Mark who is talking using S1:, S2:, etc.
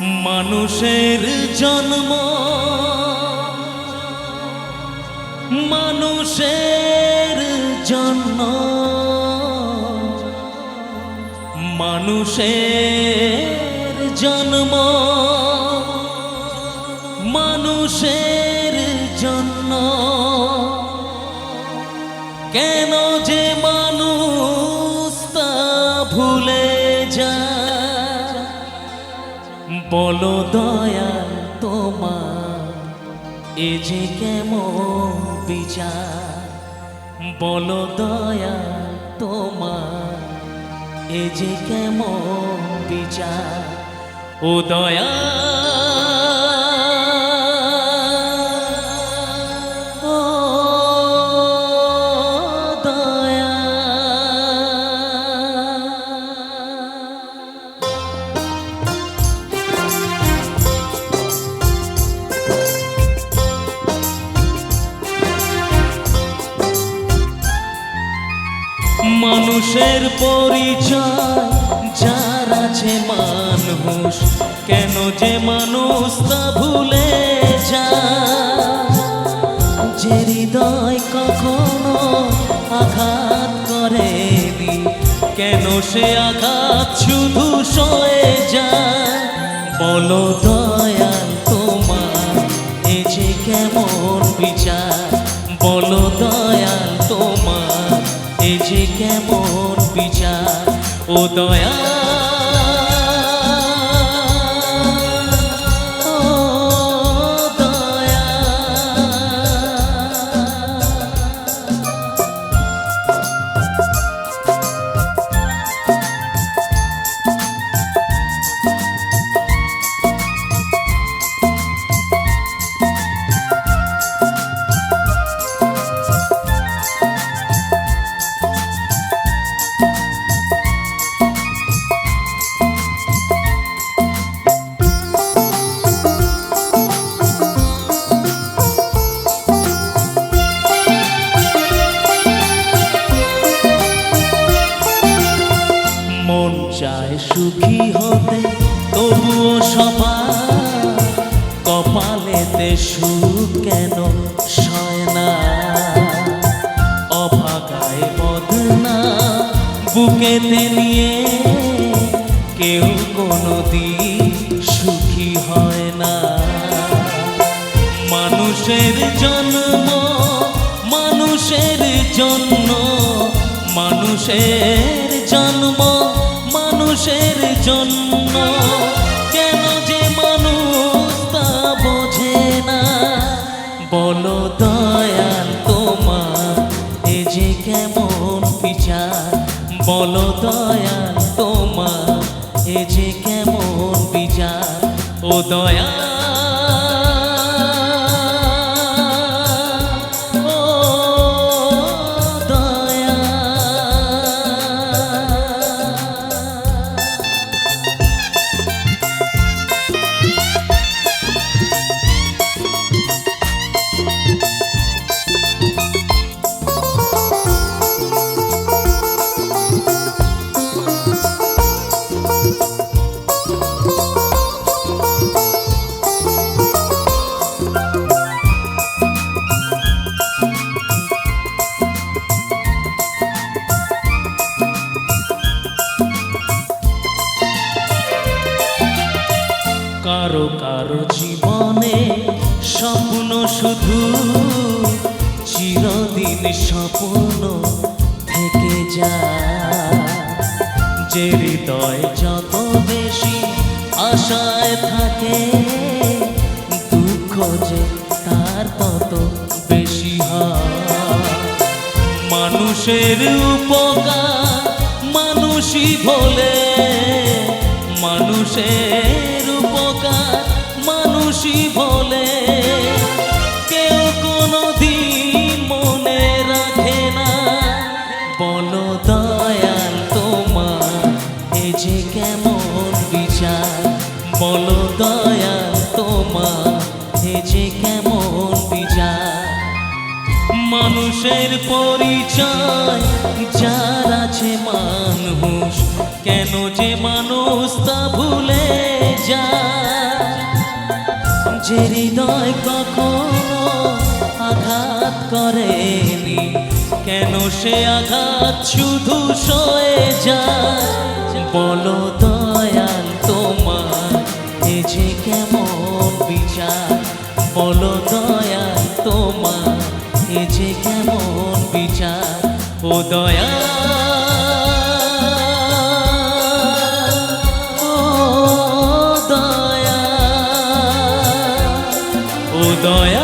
S1: মানুষের জন্ম। মানুষের জন্ম। মানুষের জন্ম। মানুষের জন্ম। কেন যে বলো দয়া তোমার, এ যে কেমন বিচার। বলো দয়া তোমার, এ যে কেমন বিচার। ও দয়া মানুষের পরিচয়, যার আছে মানুষ কেন যে মানুষ তা ভুলে যায়? যে হৃদয় কখনো আঘাত করেনি, কেন সে আঘাত শুধু সয়ে যায়? বলো বিচার ও দয়া সুখী হতে তবুও সবার কপালেতে সুখ কেন সয় না? অভাগায় বদনা বুকেতে নিয়ে কেউ কোনো দিন সুখী হয় না। মানুষের জন্ম মানুষের জন্ম, মানুষের জন্য কেন যে মানুষ তা বোঝে না? বলো দয়াল তোমার, এ যে কেমন বিচার? বলো দয়াল তোমার, এ যে কেমন বিচার? ও দয়া কারও কারও জীবনে স্বপ্ন শুধু চিরদিন স্বপ্ন থেকে যায়। যে হৃদয় আশায় থাকে, দুঃখ যে তার তত বেশি মানুষের উপকার মানুষই ভোলে মানুষের উপকার মানুষই ভোলে কেউ কোনো দিন মনে রাখে না, বলো দয়াল তোমার, এ যে কেমন বলো দয়াল তোমার যে কেমন বিচার? মানুষের পরিচয়, যার আছে মানুষ, কেন যে মানুষ তা ভুলে যায়? যে হৃদয় কখনো আঘাত করেনি, কেন সে আঘাত শুধু সয়ে যায়? বলো দয়াল তোমার যে কেমন বিচার? বলো দয়া তোমার, এ যে কেমন বিচার? ও দয়া। দয়া। ও দয়া।